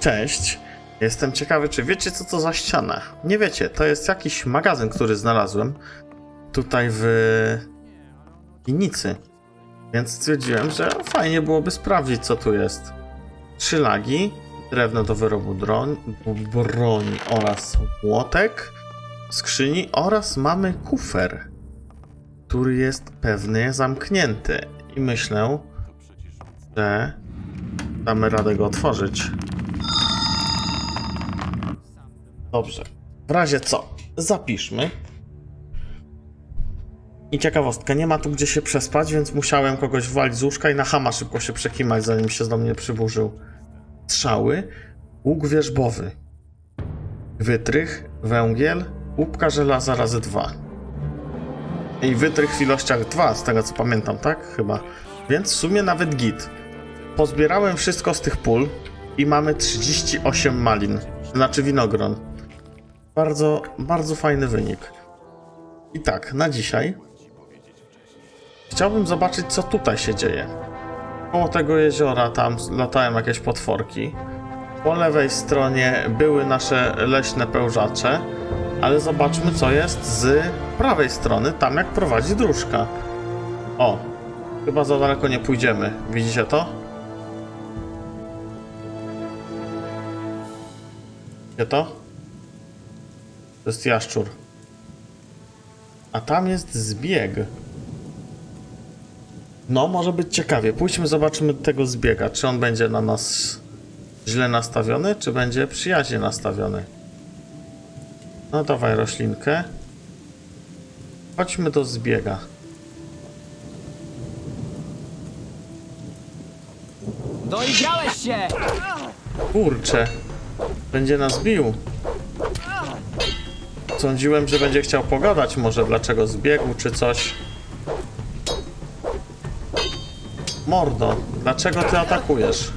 Cześć. Jestem ciekawy, czy wiecie, co to za ściana? Nie wiecie, to jest jakiś magazyn, który znalazłem tutaj w winnicy. Więc stwierdziłem, że fajnie byłoby sprawdzić, co tu jest. Trzy lagi, drewno do wyrobu droń, broni oraz młotek, skrzyni oraz mamy kufer, który jest pewnie zamknięty. I myślę, że damy radę go otworzyć. Dobrze. W razie co? Zapiszmy. I ciekawostka, nie ma tu gdzie się przespać, więc musiałem kogoś walić z łóżka i na hama szybko się przekimać, zanim się do mnie przyburzył. Strzały, łuk wierzbowy, wytrych, węgiel, łupka żelaza razy dwa. I wytrych w ilościach dwa, z tego co pamiętam, tak? Chyba. Więc w sumie nawet git. Pozbierałem wszystko z tych pól i mamy 38 malin, znaczy winogron. Bardzo, bardzo fajny wynik. I tak, na dzisiaj chciałbym zobaczyć, co tutaj się dzieje. Koło tego jeziora tam latają jakieś potworki. Po lewej stronie były nasze leśne pełżacze, ale zobaczmy, co jest z prawej strony, tam jak prowadzi dróżka. O, chyba za daleko nie pójdziemy. Widzicie to? Widzicie to? To jest jaszczur. A tam jest zbieg. No, może być ciekawie. Pójdźmy, zobaczymy tego zbiega. Czy on będzie na nas źle nastawiony, czy będzie przyjaźnie nastawiony. No, dawaj roślinkę. Chodźmy do zbiega. Doigrałeś się! Kurczę. Będzie nas bił. Sądziłem, że będzie chciał pogadać może dlaczego zbiegł czy coś. Mordo, dlaczego ty atakujesz?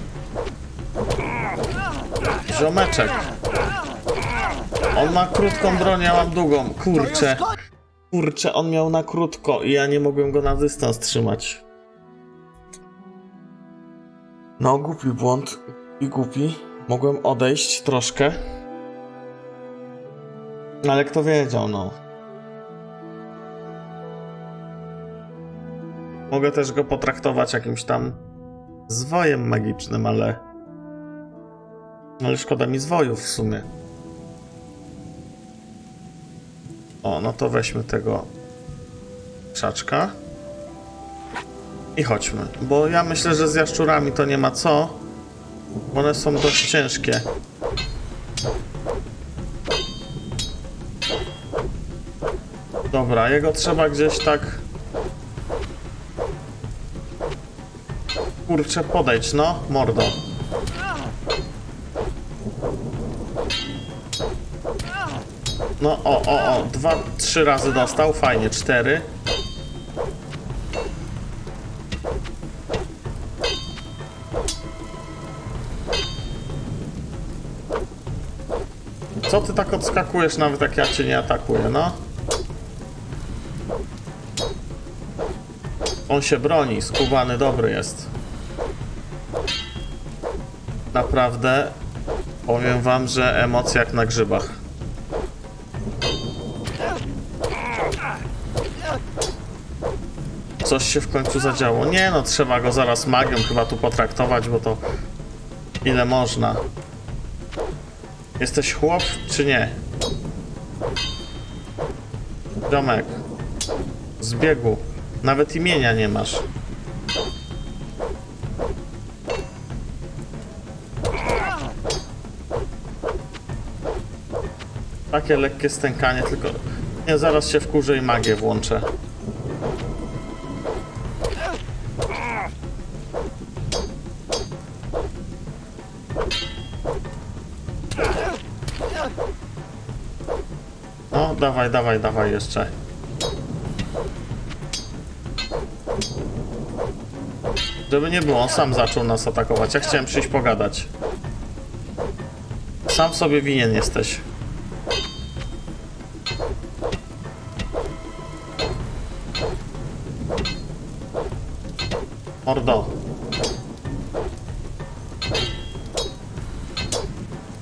Ziomeczek. On ma krótką broń, ja mam długą. Kurczę. Kurczę, on miał na krótko i ja nie mogłem go na dystans trzymać. No, głupi błąd i głupi. Mogłem odejść troszkę. Ale kto wiedział, no. Mogę też go potraktować jakimś tam zwojem magicznym, ale. Ale szkoda mi zwojów w sumie. O, no to weźmy tego krzaczka. I chodźmy, bo ja myślę, że z jaszczurami to nie ma co. One są dość ciężkie. Dobra, jego trzeba gdzieś tak... Kurczę, podejdź, no, mordo. No, o, o, o, dwa, trzy razy dostał, fajnie, cztery. Co ty tak odskakujesz, nawet jak ja cię nie atakuję, no? On się broni, skubany dobry jest. Naprawdę powiem wam, że emocje jak na grzybach. Coś się w końcu zadziało. Nie no, trzeba go zaraz magią chyba tu potraktować, bo to ile można. Jesteś chłop, czy nie? Domek. Zbiegu. Nawet imienia nie masz. Takie lekkie stękanie, tylko... Nie, zaraz się wkurzę i magię włączę. No, dawaj, dawaj, dawaj jeszcze. Żeby nie było, on sam zaczął nas atakować. Ja chciałem przyjść pogadać. Sam sobie winien jesteś. Mordo.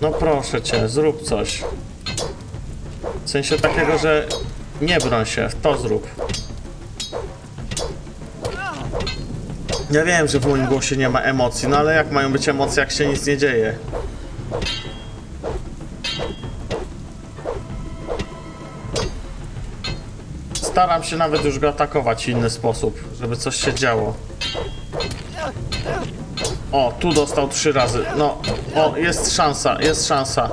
No proszę cię, zrób coś. W sensie takiego, że nie broń się, to zrób. Ja wiem, że w moim głosie nie ma emocji, no ale jak mają być emocje, jak się nic nie dzieje? Staram się nawet już go atakować w inny sposób, żeby coś się działo. O, tu dostał trzy razy. No, o, jest szansa, jest szansa.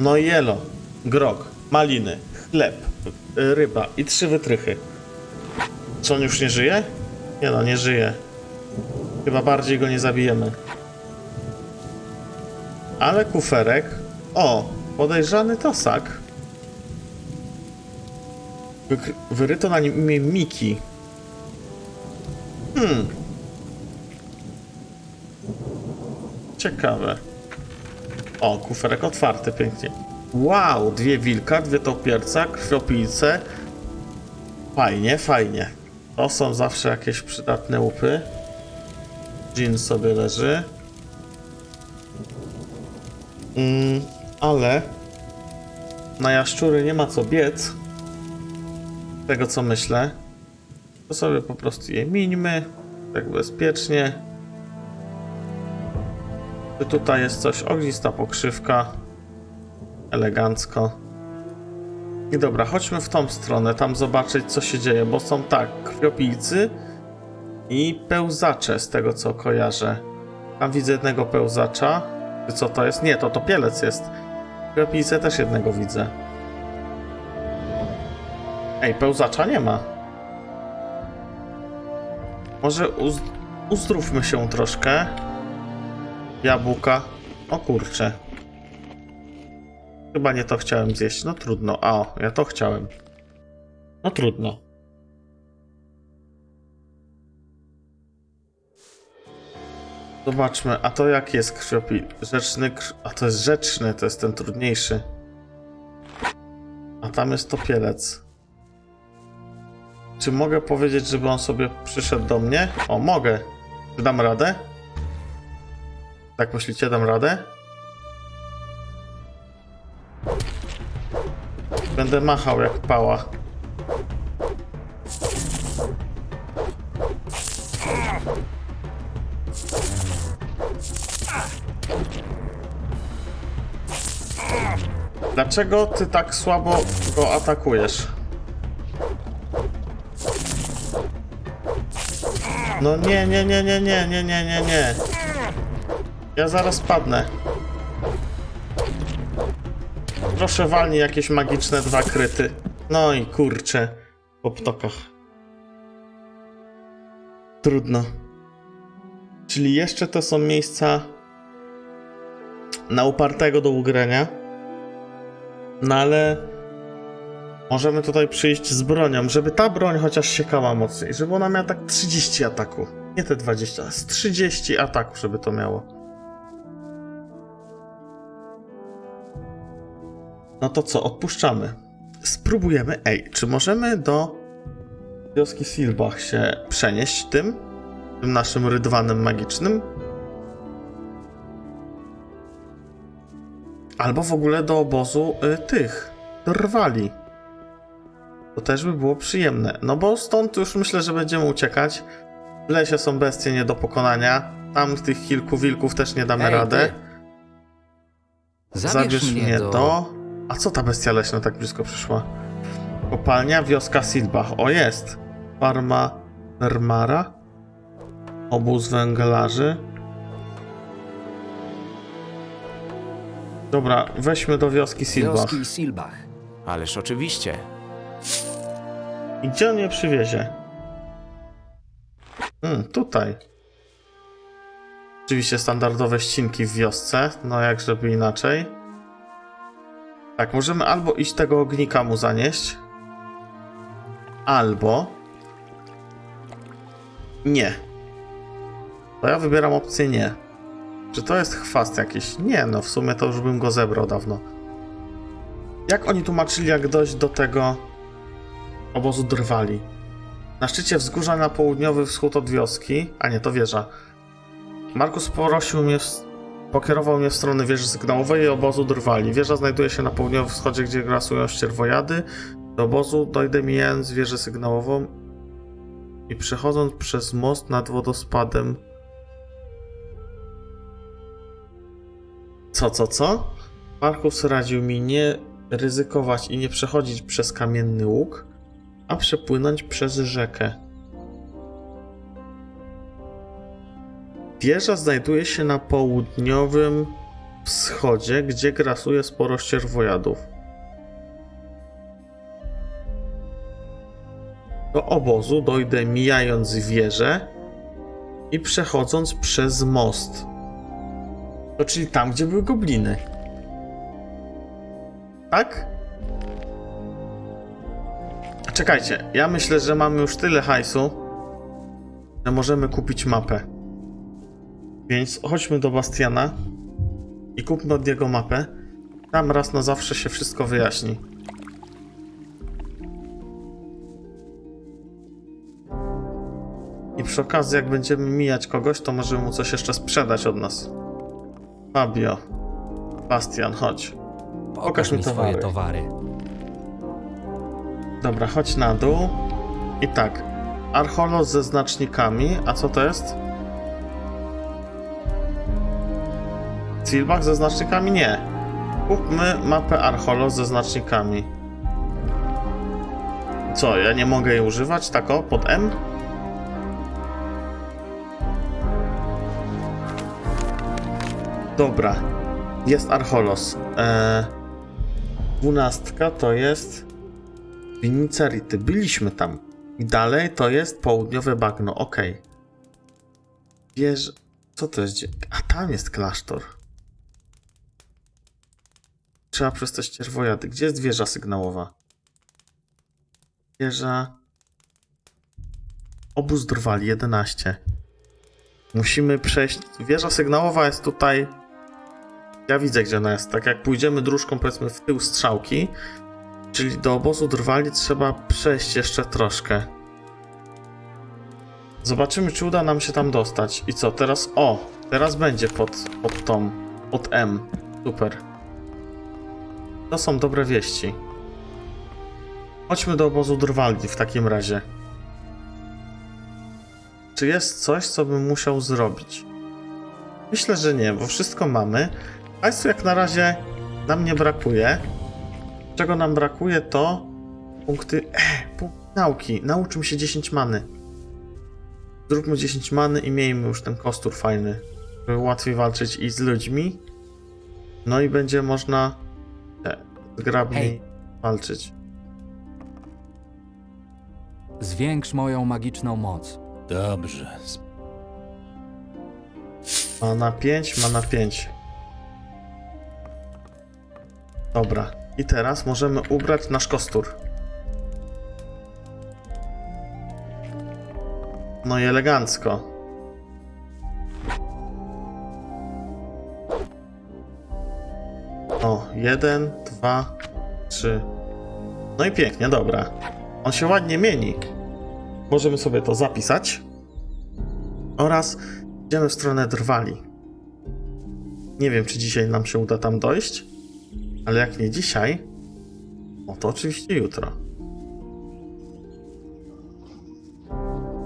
No i jelo, grog, maliny, chleb, ryba i trzy wytrychy. Co, on już nie żyje? Nie no, nie żyje. Chyba bardziej go nie zabijemy. Ale kuferek... O, podejrzany tosak. Wykry- wyryto na nim imię Miki. Hmm. Ciekawe. O, kuferek otwarty, pięknie. Wow, dwie wilka, dwie topierca, krwiopijce. Fajnie, fajnie. To są zawsze jakieś przydatne łupy. Jean sobie leży. Mm, ale na jaszczury nie ma co biec. Z Tego co myślę. To sobie po prostu je mińmy. Tak bezpiecznie. Czy tutaj jest coś? Ognista pokrzywka. Elegancko. I dobra, chodźmy w tą stronę, tam zobaczyć co się dzieje, bo są tak, krwiopijcy i pełzacze z tego co kojarzę. Tam widzę jednego pełzacza. Co to jest? Nie, to topielec jest. Krwiopijce też jednego widzę. Ej, pełzacza nie ma. Może uz uzdrówmy się troszkę. Jabłka. O kurcze. Chyba nie to chciałem zjeść. No trudno. A, ja to chciałem. No trudno. Zobaczmy, a to jak jest krwiopij? Rzeczny. A to jest rzeczny, to jest ten trudniejszy. A tam jest topielec. Czy mogę powiedzieć, żeby on sobie przyszedł do mnie? O, mogę. Czy dam radę? Tak myślicie, dam radę? Będę machał jak pała. Dlaczego ty tak słabo go atakujesz? No nie, nie, nie, nie, nie, nie, nie, nie, nie. Ja zaraz padnę. Proszę walnij jakieś magiczne dwa kryty. No i kurczę. Po ptokach. Trudno. Czyli jeszcze to są miejsca na upartego do ugrania. No ale możemy tutaj przyjść z bronią, żeby ta broń chociaż siekała mocniej, żeby ona miała tak 30 ataku. Nie te 20, a z 30 ataku, żeby to miało. No to co, odpuszczamy. Spróbujemy. Ej, czy możemy do wioski Silbach się przenieść tym? Tym naszym rydwanem magicznym? Albo w ogóle do obozu y, tych, drwali. To też by było przyjemne. No bo stąd już myślę, że będziemy uciekać. W lesie są bestie nie do pokonania. Tam tych kilku wilków też nie damy Ej, radę. ty. Zabierz, mnie, do... A co ta bestia leśna tak blisko przyszła? Kopalnia, wioska Silbach. O, jest. Farma Mermara. Obóz węglarzy. Dobra, weźmy do wioski Silbach. Wioski Silbach. Ależ oczywiście. I gdzie on je przywiezie? Hmm, tutaj. Oczywiście standardowe ścinki w wiosce, no jak żeby inaczej. Tak, możemy albo iść tego ognika mu zanieść, albo... Nie. To ja wybieram opcję nie. Czy to jest chwast jakiś? Nie, no w sumie to już bym go zebrał dawno. Jak oni tłumaczyli, jak dojść do tego obozu drwali? Na szczycie wzgórza na południowy wschód od wioski, a nie, to wieża. Markus porosił mnie, w, pokierował mnie w stronę wieży sygnałowej i obozu Drwali. Wieża znajduje się na południowym wschodzie, gdzie grasują ścierwojady. Do obozu dojdę mijając wieżę sygnałową i przechodząc przez most nad wodospadem. Co, co, co? Markus radził mi nie ryzykować i nie przechodzić przez kamienny łuk, a przepłynąć przez rzekę. Wieża znajduje się na południowym wschodzie, gdzie grasuje sporo ścierwojadów. Do obozu dojdę mijając wieżę i przechodząc przez most. To czyli tam, gdzie były gobliny. Tak? Czekajcie, ja myślę, że mamy już tyle hajsu, że możemy kupić mapę. Więc chodźmy do Bastiana i kupmy od niego mapę. Tam raz na zawsze się wszystko wyjaśni. I przy okazji, jak będziemy mijać kogoś, to możemy mu coś jeszcze sprzedać od nas. Fabio. Bastian, chodź. Pokaż mi swoje towary. towary. Dobra, chodź na dół. I tak. Archolos ze znacznikami. A co to jest? Silbach ze znacznikami? Nie. Kupmy mapę Archolos ze znacznikami. Co, ja nie mogę jej używać? Tak o, pod M? Dobra. Jest Archolos. Eee, dwunastka to jest... Winnica. Byliśmy tam. I dalej to jest południowe bagno. Okej. Wiesz... Co to jest? A tam jest klasztor. Trzeba przez te. Gdzie jest wieża sygnałowa? Wieża... Obóz Drwali 11. Musimy przejść... Wieża sygnałowa jest tutaj... Ja widzę, gdzie ona jest. Tak jak pójdziemy dróżką, powiedzmy, w tył strzałki, Czyli do obozu drwali trzeba przejść jeszcze troszkę. Zobaczymy, czy uda nam się tam dostać. I co, teraz... O! Teraz będzie pod, pod tą... Pod M. Super. To są dobre wieści. Chodźmy do obozu drwali w takim razie. Czy jest coś, co bym musiał zrobić? Myślę, że nie, bo wszystko mamy. Hajsu jak na razie nam nie brakuje. Czego nam brakuje to punkty. E, punkt nauki. Nauczymy się 10 many. Zróbmy 10 many i miejmy już ten kostur fajny, żeby łatwiej walczyć i z ludźmi. No i będzie można e, zgrabniej Hej. walczyć. Zwiększ moją magiczną moc. Dobrze. sp- Mana 5, mana 5. Dobra. I teraz możemy ubrać nasz kostur. No i elegancko. O, jeden, dwa, trzy. No i pięknie, dobra. On się ładnie mieni. Możemy sobie to zapisać. Oraz idziemy w stronę drwali. Nie wiem, czy dzisiaj nam się uda tam dojść, ale jak nie dzisiaj, no to oczywiście jutro.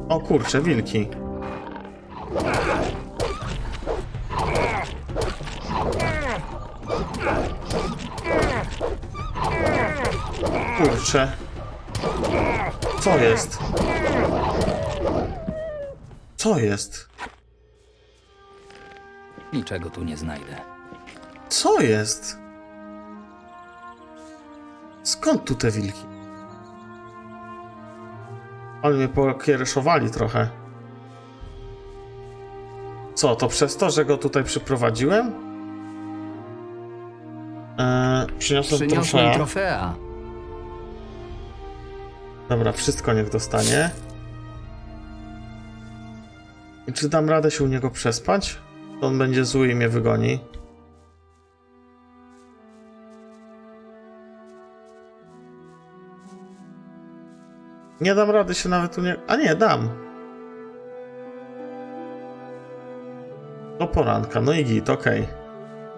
O kurcze, wilki. Kurcze. Co jest? Co jest? Niczego tu nie znajdę. Co jest? Skąd tu te wilki? Ale mnie pokiereszowali trochę. Co, to przez to, że go tutaj przyprowadziłem? Eee, przyniosłem Przyniosłem trofea. trofea. Dobra, wszystko niech dostanie. I czy dam radę się u niego przespać? To on będzie zły i mnie wygoni. Nie dam rady się nawet tu nie... A nie, dam. Do poranka, no i git, okej.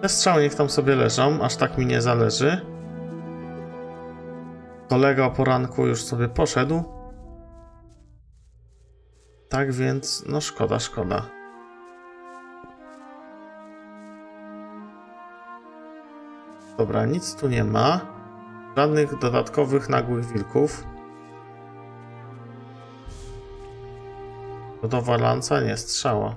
Te strzały niech tam sobie leżą, aż tak mi nie zależy. Kolega o poranku już sobie poszedł. Tak więc, no szkoda, szkoda. Dobra, nic tu nie ma. Żadnych dodatkowych nagłych wilków. Lodowa lanca? Nie, strzała.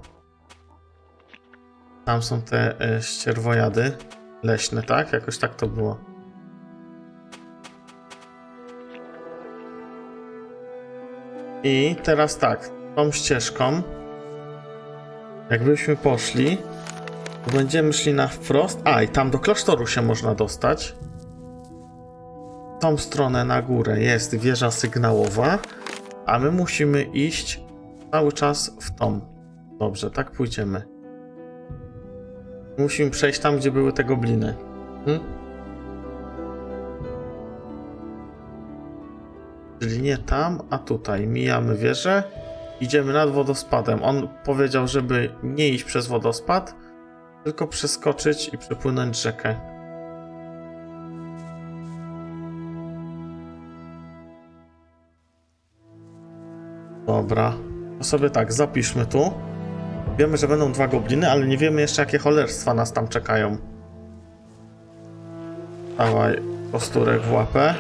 Tam są te e, ścierwojady leśne, tak? Jakoś tak to było. I teraz tak, tą ścieżką, jakbyśmy poszli, będziemy szli na wprost. A, i tam do klasztoru się można dostać. Tą stronę na górę jest wieża sygnałowa, a my musimy iść cały czas w tą. Dobrze, tak pójdziemy. Musimy przejść tam, gdzie były te gobliny. Hmm? Czyli nie tam, a tutaj. Mijamy wieżę. Idziemy nad wodospadem. On powiedział, żeby nie iść przez wodospad, tylko przeskoczyć i przepłynąć rzekę. Dobra. To sobie tak, zapiszmy tu. Wiemy, że będą dwa gobliny, ale nie wiemy jeszcze, jakie cholerstwa nas tam czekają. Dawaj, kosturek w łapę.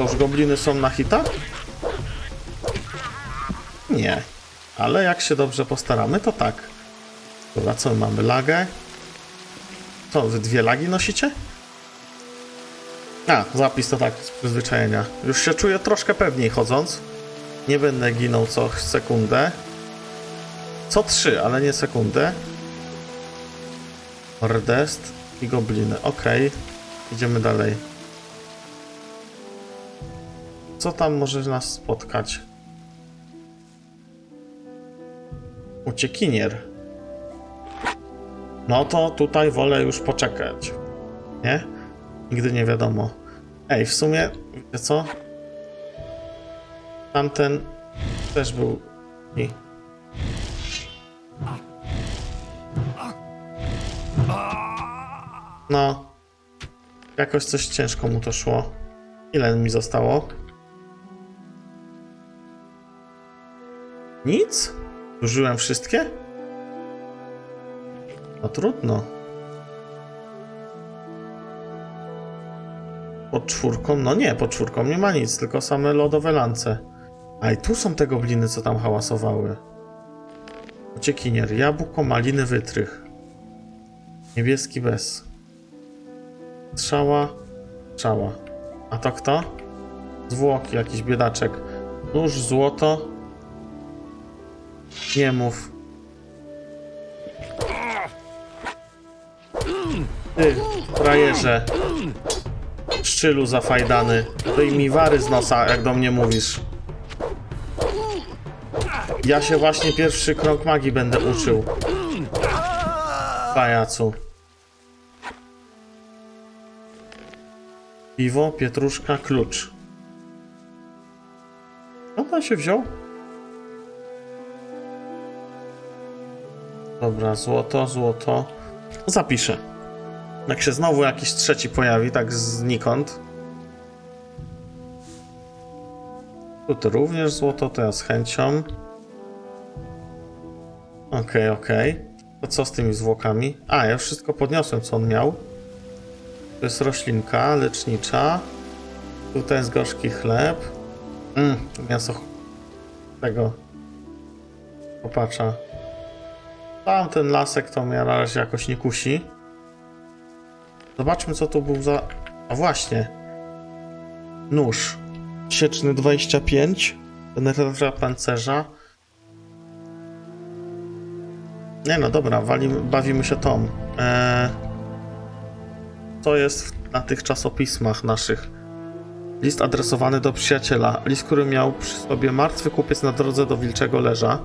To już gobliny są na hita? Nie. Ale jak się dobrze postaramy, to tak. Dobra, co my mamy? Lagę? Co, wy dwie lagi nosicie? A, zapis to tak, z przyzwyczajenia. Już się czuję troszkę pewniej chodząc. Nie będę ginął co sekundę. Co trzy, ale nie sekundę. Mordest i gobliny. Okej. Idziemy dalej. Co tam może nas spotkać? Uciekinier. No to tutaj wolę już poczekać. Nie? Nigdy nie wiadomo. Ej, w sumie, wiecie co? Tamten też był. I... No. Jakoś coś ciężko mu to szło. Ile mi zostało? Nic? Użyłem wszystkie? No trudno. Pod czwórką? No nie, pod czwórką nie ma nic, tylko same lodowe lance. A i tu są te gobliny, co tam hałasowały. Uciekinier, jabłko, maliny, wytrych. Niebieski bez. Strzała, strzała. A to kto? Zwłoki, jakiś biedaczek. Nóż, złoto. Nie mów. Ty, frajerze. Szczylu zafajdany. Wyjmij mi wary z nosa, jak do mnie mówisz. Ja się właśnie pierwszy krok magii będę uczył. Pajacu. Piwo, pietruszka, klucz. No to się wziął. Dobra, złoto, złoto. Zapiszę. Jak się znowu jakiś trzeci pojawi, tak znikąd. Tu również złoto, to ja z chęcią. Okej, okej. To co z tymi zwłokami? A, ja wszystko podniosłem, co on miał. To jest roślinka lecznicza. Tutaj jest gorzki chleb. Mmm, mięso tego popacza. Tamten lasek to mnie na razie jakoś nie kusi. Zobaczmy, co tu był za... A właśnie. Nóż. Sieczny 25. Penetracja pancerza. Nie no, dobra, walimy, bawimy się tą. Eee, to jest w- na tych czasopismach naszych. List adresowany do przyjaciela. List, który miał przy sobie martwy kupiec na drodze do Wilczego Leża.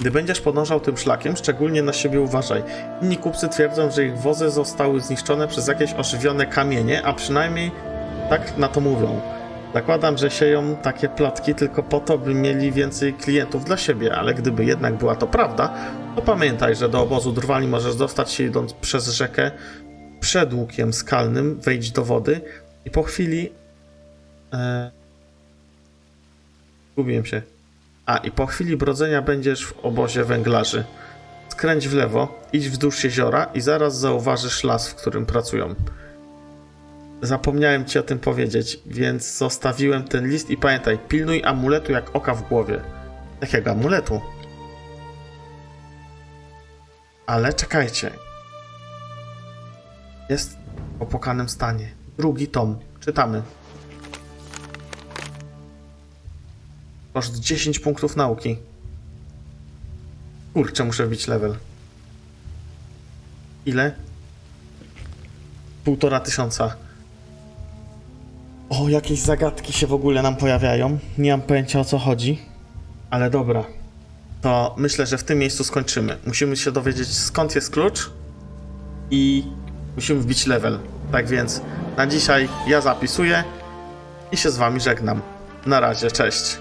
Gdy będziesz podążał tym szlakiem, szczególnie na siebie uważaj. Inni kupcy twierdzą, że ich wozy zostały zniszczone przez jakieś ożywione kamienie, a przynajmniej tak na to mówią. Zakładam, że sieją takie plotki tylko po to, by mieli więcej klientów dla siebie, ale gdyby jednak była to prawda, to pamiętaj, że do obozu drwali możesz dostać się idąc przez rzekę przed łukiem skalnym, wejdź do wody i po chwili... E... Gubiłem się. A, i po chwili brodzenia będziesz w obozie węglarzy. Skręć w lewo, idź wzdłuż jeziora i zaraz zauważysz las, w którym pracują. Zapomniałem ci o tym powiedzieć, więc zostawiłem ten list i pamiętaj, pilnuj amuletu jak oka w głowie. Jakiego amuletu? Ale czekajcie. Jest w opłakanym stanie. Drugi tom. Czytamy. Koszt 10 punktów nauki. Kurczę, muszę wbić level. Ile? Półtora tysiąca. O, jakieś zagadki się w ogóle nam pojawiają. Nie mam pojęcia o co chodzi. Ale dobra. To myślę, że w tym miejscu skończymy. Musimy się dowiedzieć skąd jest klucz i musimy wbić level. Tak więc na dzisiaj ja zapisuję i się z wami żegnam. Na razie, cześć.